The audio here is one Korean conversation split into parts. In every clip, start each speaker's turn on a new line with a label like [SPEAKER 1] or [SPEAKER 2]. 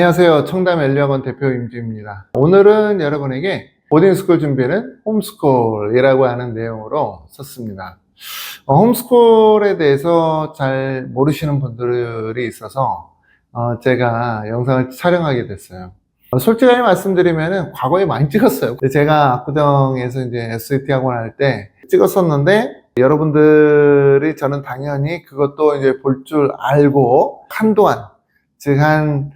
[SPEAKER 1] 안녕하세요. 청담 엘리학원 대표 임주입니다. 오늘은 여러분에게 보딩스쿨 준비는 홈스쿨이라고 하는 내용으로 썼습니다. 어, 홈스쿨에 대해서 잘 모르시는 분들이 있어서 어, 제가 영상을 촬영하게 됐어요. 어, 솔직하게 말씀드리면 과거에 많이 찍었어요. 제가 압구정에서 이제 SAT 학원 할 때 찍었었는데 여러분들이 저는 당연히 그것도 이제 볼 줄 알고 한동안 즉 한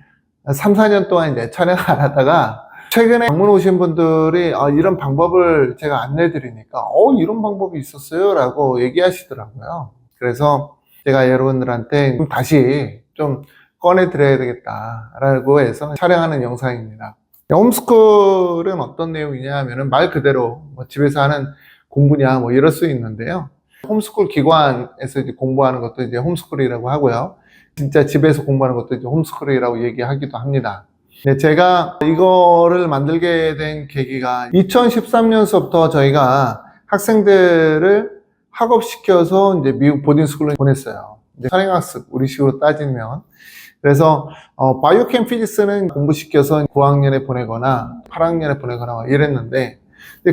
[SPEAKER 1] 3, 4년 동안 이제 촬영 안 하다가 최근에 방문 오신 분들이 아, 이런 방법을 제가 안내 드리니까 어 이런 방법이 있었어요? 라고 얘기하시더라고요. 그래서 제가 여러분들한테 좀 다시 좀 꺼내 드려야 되겠다 라고 해서 촬영하는 영상입니다. 홈스쿨은 어떤 내용이냐 하면은 말 그대로 뭐 집에서 하는 공부냐 뭐 이럴 수 있는데요. 홈스쿨 기관에서 이제 공부하는 것도 이제 홈스쿨이라고 하고요 진짜 집에서 공부하는 것도 이제 홈스쿨이라고 얘기하기도 합니다. 네, 제가 이거를 만들게 된 계기가 2013년서부터 저희가 학생들을 학업시켜서 이제 미국 보딩스쿨로 보냈어요. 이제 선행학습, 우리식으로 따지면. 그래서, 어, 바이오캠 피지스는 공부시켜서 9학년에 보내거나 8학년에 보내거나 이랬는데,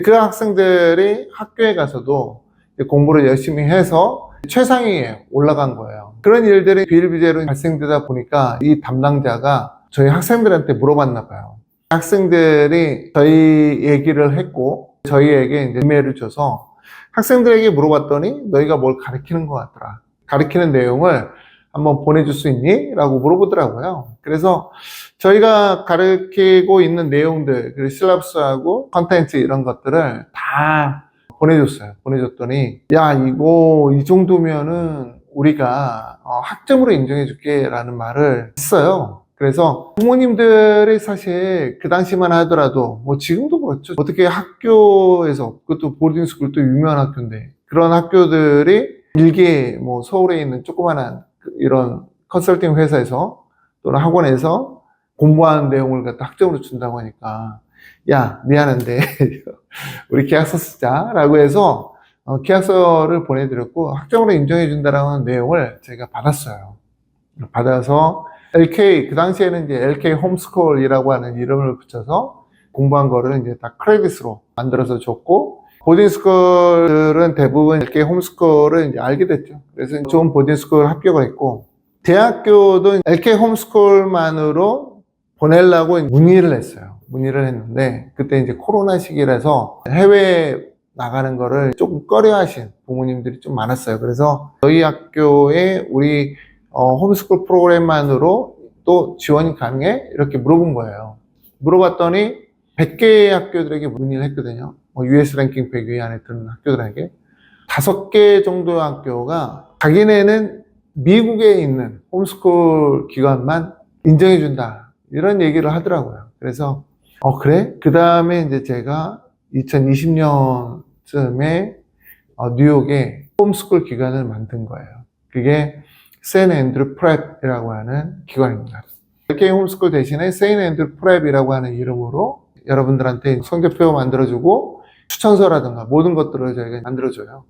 [SPEAKER 1] 그 학생들이 학교에 가서도 공부를 열심히 해서 최상위에 올라간 거예요. 그런 일들이 비일비재로 발생되다 보니까 이 담당자가 저희 학생들한테 물어봤나 봐요. 학생들이 저희 얘기를 했고 저희에게 이제 이메일을 줘서 학생들에게 물어봤더니 너희가 뭘 가르치는 것 같더라. 가르치는 내용을 한번 보내줄 수 있니? 라고 물어보더라고요. 그래서 저희가 가르치고 있는 내용들, 그리고 실랍스하고 컨텐츠 이런 것들을 다 보내줬어요. 보내줬더니, 야, 이거, 이 정도면은 우리가 어, 학점으로 인정해 줄게 라는 말을 했어요. 그래서 부모님들이 사실 그 당시만 하더라도, 뭐 지금도 그렇죠. 어떻게 학교에서, 그것도 보딩스쿨 또 유명한 학교인데, 그런 학교들이 일개, 뭐 서울에 있는 조그만한 그 이런 컨설팅 회사에서 또는 학원에서 공부하는 내용을 갖다 학점으로 준다고 하니까, 야, 미안한데, 우리 계약서 쓰자라고 해서 어, 계약서를 보내드렸고 학점으로 인정해준다라는 내용을 제가 받았어요. 받아서 LK 그 당시에는 이제 LK 홈스쿨이라고 하는 이름을 붙여서 공부한 거를 이제 다 크레딧으로 만들어서 줬고 보딩스쿨들은 대부분 LK 홈스쿨을 이제 알게 됐죠. 그래서 좋은 보딩스쿨 합격을 했고 대학교도 LK 홈스쿨만으로 보내려고 문의를 했어요. 문의를 했는데 그때 이제 코로나 시기라서 해외 나가는 거를 조금 꺼려 하신 부모님들이 좀 많았어요. 그래서 저희 학교에 우리 어, 홈스쿨 프로그램만으로 또 지원이 가능해? 이렇게 물어본 거예요. 물어봤더니 100개의 학교들에게 문의를 했거든요. 뭐 US 랭킹 100위 안에 드는 학교들에게. 5개 정도의 학교가 자기네는 미국에 있는 홈스쿨 기관만 인정해준다. 이런 얘기를 하더라고요. 그래서 어, 그래? 그 다음에 이제 제가 2020년 쯤에 어, 뉴욕에 홈스쿨 기관을 만든 거예요. 그게 세인 앤드루 프랩이라고 하는 기관입니다. LK 홈스쿨 대신에 세인 앤드루 프랩이라고 하는 이름으로 여러분들한테 성적표 만들어주고 추천서라든가 모든 것들을 저희가 만들어줘요.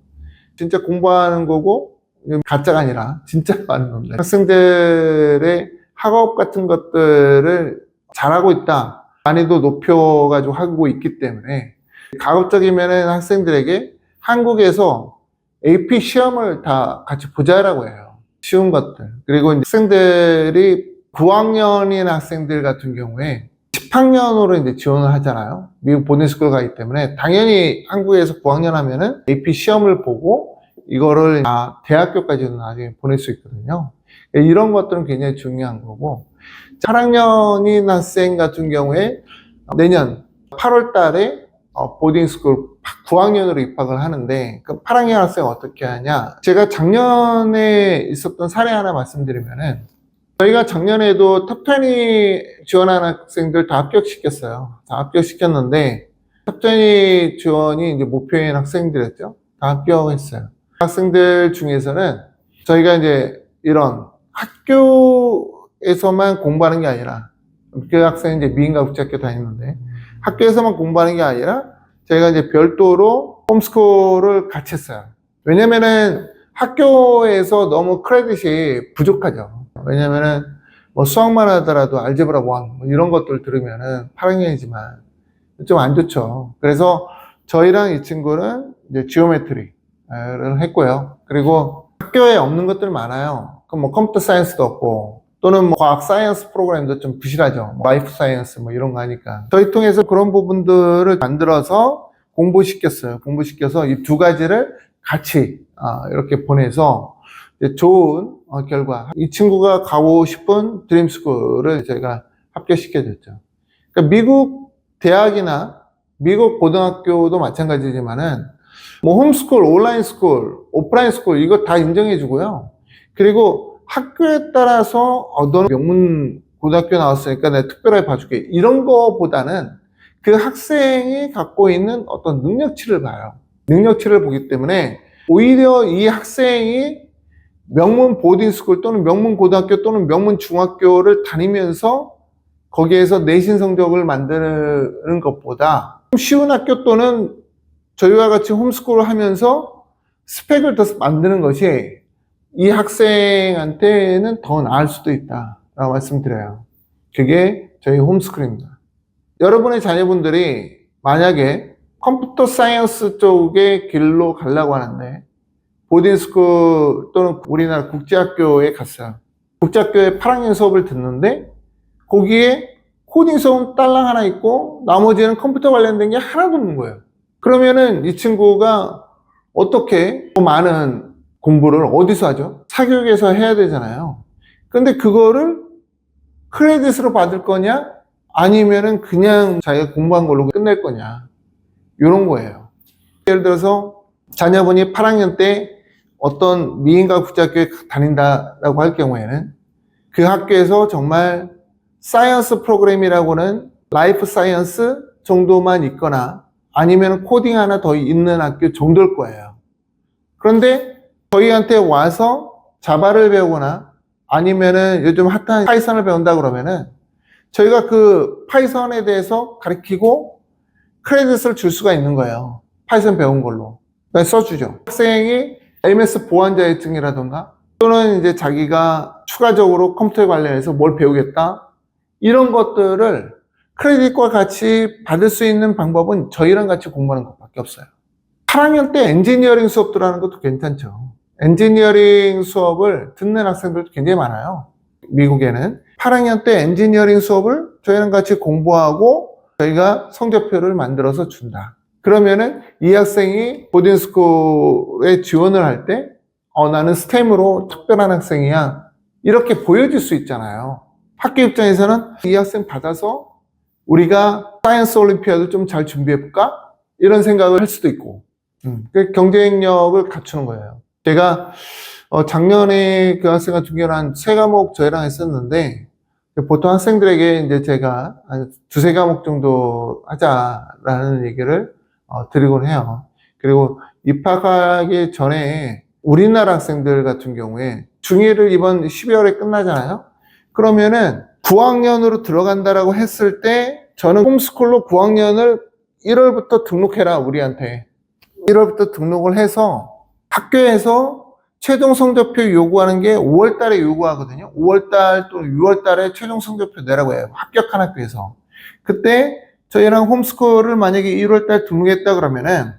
[SPEAKER 1] 진짜 공부하는 거고 가짜가 아니라 진짜 하는 겁니다. 학생들의 학업 같은 것들을 잘하고 있다. 난이도 높여가지고 하고 있기 때문에 가급적이면 학생들에게 한국에서 AP 시험을 다 같이 보자라고 해요. 쉬운 것들. 그리고 학생들이 9학년인 학생들 같은 경우에 10학년으로 이제 지원을 하잖아요. 미국 보딩스쿨 가기 때문에 당연히 한국에서 9학년 하면은 AP 시험을 보고 이거를 다 대학교까지는 나중에 보낼 수 있거든요. 이런 것들은 굉장히 중요한 거고 8학년인 학생 같은 경우에 내년 8월 달에 어, 보딩스쿨 9학년으로 입학을 하는데 그 8학년 학생 어떻게 하냐? 제가 작년에 있었던 사례 하나 말씀드리면은 저희가 작년에도 탑20 지원한 학생들 다 합격시켰어요. 다 합격시켰는데 탑20 지원이 이제 목표인 학생들이었죠. 다 합격했어요. 학생들 중에서는 저희가 이제 이런 학교에서만 공부하는 게 아니라 그 학생이 이제 미인가 국제학교 다니는데 학교에서만 공부하는 게 아니라 저희가 이제 별도로 홈스쿨을 같이 했어요. 왜냐면은 학교에서 너무 크레딧이 부족하죠. 왜냐면은 뭐 수학만 하더라도 알제브라 1, 뭐 이런 것들 들으면은 8학년이지만 좀 안 좋죠. 그래서 저희랑 이 친구는 이제 지오메트리를 했고요. 그리고 학교에 없는 것들 많아요. 그럼 뭐 컴퓨터 사이언스도 없고 또는 뭐 과학 사이언스 프로그램도 좀 부실하죠. 뭐 라이프 사이언스 뭐 이런 거 하니까. 저희 통해서 그런 부분들을 만들어서 공부시켰어요. 공부시켜서 이 두 가지를 같이 아, 이렇게 보내서 좋은 어, 결과. 이 친구가 가고 싶은 드림스쿨을 저희가 합격시켜줬죠. 그러니까 미국 대학이나 미국 고등학교도 마찬가지지만은 뭐 홈스쿨, 온라인 스쿨, 오프라인 스쿨 이거 다 인정해 주고요. 그리고 학교에 따라서 어, 너는 명문 고등학교 나왔으니까 내가 특별하게 봐줄게. 이런 거보다는 그 학생이 갖고 있는 어떤 능력치를 봐요. 능력치를 보기 때문에 오히려 이 학생이 명문 보딩스쿨 또는 명문 고등학교 또는 명문 중학교를 다니면서 거기에서 내신 성적을 만드는 것보다 쉬운 학교 또는 저희와 같이 홈스쿨을 하면서 스펙을 더 만드는 것이 이 학생한테는 더 나을 수도 있다라고 말씀드려요. 그게 저희 홈스쿨입니다. 여러분의 자녀분들이 만약에 컴퓨터 사이언스 쪽의 길로 가려고 하는데 보딩스쿨 또는 우리나라 국제학교에 갔어요. 국제학교에 8학년 수업을 듣는데 거기에 코딩 수업은 딸랑 하나 있고 나머지는 컴퓨터 관련된 게 하나도 없는 거예요. 그러면은 이 친구가 어떻게 더 많은 공부를 어디서 하죠? 사교육에서 해야 되잖아요. 근데 그거를 크레딧으로 받을 거냐? 아니면은 그냥 자기가 공부한 걸로 끝낼 거냐? 이런 거예요. 예를 들어서 자녀분이 8학년 때 어떤 미인과 국제학교에 다닌다라고 할 경우에는 그 학교에서 정말 사이언스 프로그램이라고는 라이프 사이언스 정도만 있거나 아니면 코딩 하나 더 있는 학교 정도일 거예요. 그런데 저희한테 와서 자바를 배우거나 아니면은 요즘 핫한 파이썬을 배운다 그러면은 저희가 그 파이썬에 대해서 가르치고 크레딧을 줄 수가 있는 거예요. 파이썬 배운 걸로. 써주죠. 학생이 MS 보안 자격증이라던가 또는 이제 자기가 추가적으로 컴퓨터 관련해서 뭘 배우겠다. 이런 것들을 크레딧과 같이 받을 수 있는 방법은 저희랑 같이 공부하는 것밖에 없어요. 8학년 때 엔지니어링 수업 들어가는 것도 괜찮죠. 엔지니어링 수업을 듣는 학생들도 굉장히 많아요. 미국에는 8학년 때 엔지니어링 수업을 저희랑 같이 공부하고 저희가 성적표를 만들어서 준다. 그러면은 이 학생이 보딩스쿨에 지원을 할 때, 어, 나는 스템으로 특별한 학생이야. 이렇게 보여줄 수 있잖아요. 학교 입장에서는 이 학생 받아서 우리가 사이언스 올림피아드 좀잘 준비해볼까? 이런 생각을 할 수도 있고, 음, 그 경쟁력을 갖추는 거예요. 제가, 어, 작년에 그 학생 같은 경우는 한 세 과목 저희랑 했었는데, 보통 학생들에게 이제 제가 한 두세 과목 정도 하자라는 얘기를 어, 드리곤 해요. 그리고 입학하기 전에 우리나라 학생들 같은 경우에 중1을 이번 12월에 끝나잖아요. 그러면은 9학년으로 들어간다라고 했을 때 저는 홈스쿨로 9학년을 1월부터 등록해라 우리한테 1월부터 등록을 해서 학교에서 최종 성적표 요구하는 게 5월 달에 요구하거든요. 5월 달 또는 6월 달에 최종 성적표 내라고 해요. 합격한 학교에서. 그때 저희랑 홈스쿨을 만약에 1월 달 등록했다 그러면은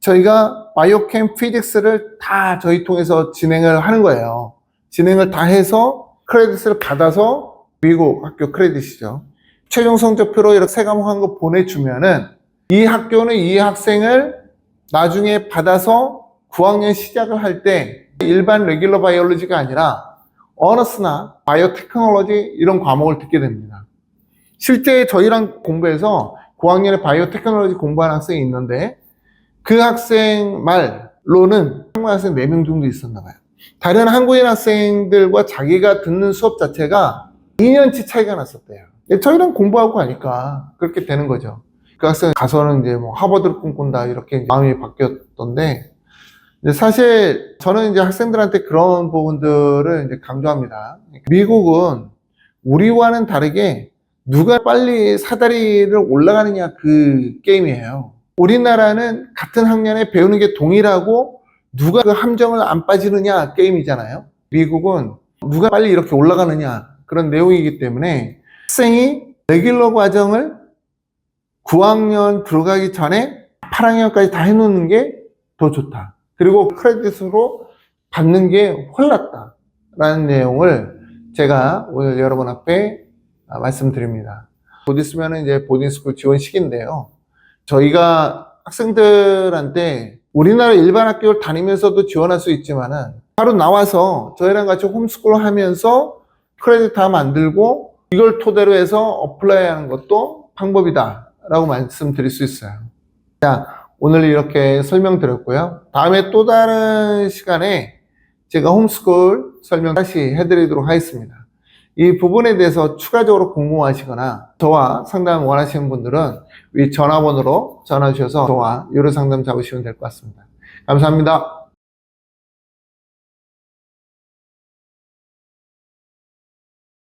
[SPEAKER 1] 저희가 바이오캠 피직스를 다 저희 통해서 진행을 하는 거예요. 진행을 다 해서 크레딧을 받아서 미국 학교 크레딧이죠. 최종 성적표로 이렇게 세 과목 한 거 보내주면은 이 학교는 이 학생을 나중에 받아서 9학년 시작을 할 때 일반 레귤러 바이올로지가 아니라 어너스나 바이오 테크놀로지 이런 과목을 듣게 됩니다. 실제 저희랑 공부해서 9학년에 바이오 테크놀로지 공부하는 학생이 있는데 그 학생 말로는 한국 학생 4명 정도 있었나 봐요. 다른 한국인 학생들과 자기가 듣는 수업 자체가 2년치 차이가 났었대요. 저희랑 공부하고 가니까 그렇게 되는 거죠. 그 학생 가서는 이제 뭐 하버드를 꿈꾼다 이렇게 마음이 바뀌었던데 사실 저는 이제 학생들한테 그런 부분들을 이제 강조합니다. 미국은 우리와는 다르게 누가 빨리 사다리를 올라가느냐 그 게임이에요. 우리나라는 같은 학년에 배우는 게 동일하고 누가 그 함정을 안 빠지느냐 게임이잖아요. 미국은 누가 빨리 이렇게 올라가느냐 그런 내용이기 때문에 학생이 레귤러 과정을 9학년 들어가기 전에 8학년까지 다 해놓는 게 더 좋다. 그리고 크레딧으로 받는 게 홀랐다. 라는 내용을 제가 오늘 여러분 앞에 아, 말씀드립니다. 곧 있으면 이제 보딩스쿨 지원 시기인데요. 저희가 학생들한테 우리나라 일반 학교를 다니면서도 지원할 수 있지만은 바로 나와서 저희랑 같이 홈스쿨 하면서 크레딧 다 만들고 이걸 토대로 해서 어플라이 하는 것도 방법이다 라고 말씀드릴 수 있어요. 자, 오늘 이렇게 설명드렸고요. 다음에 또 다른 시간에 제가 홈스쿨 설명 다시 해드리도록 하겠습니다. 이 부분에 대해서 추가적으로 궁금하시거나 저와 상담 원하시는 분들은 위 전화번호로 전화 주셔서 저와 유료 상담 잡으시면 될 것 같습니다. 감사합니다.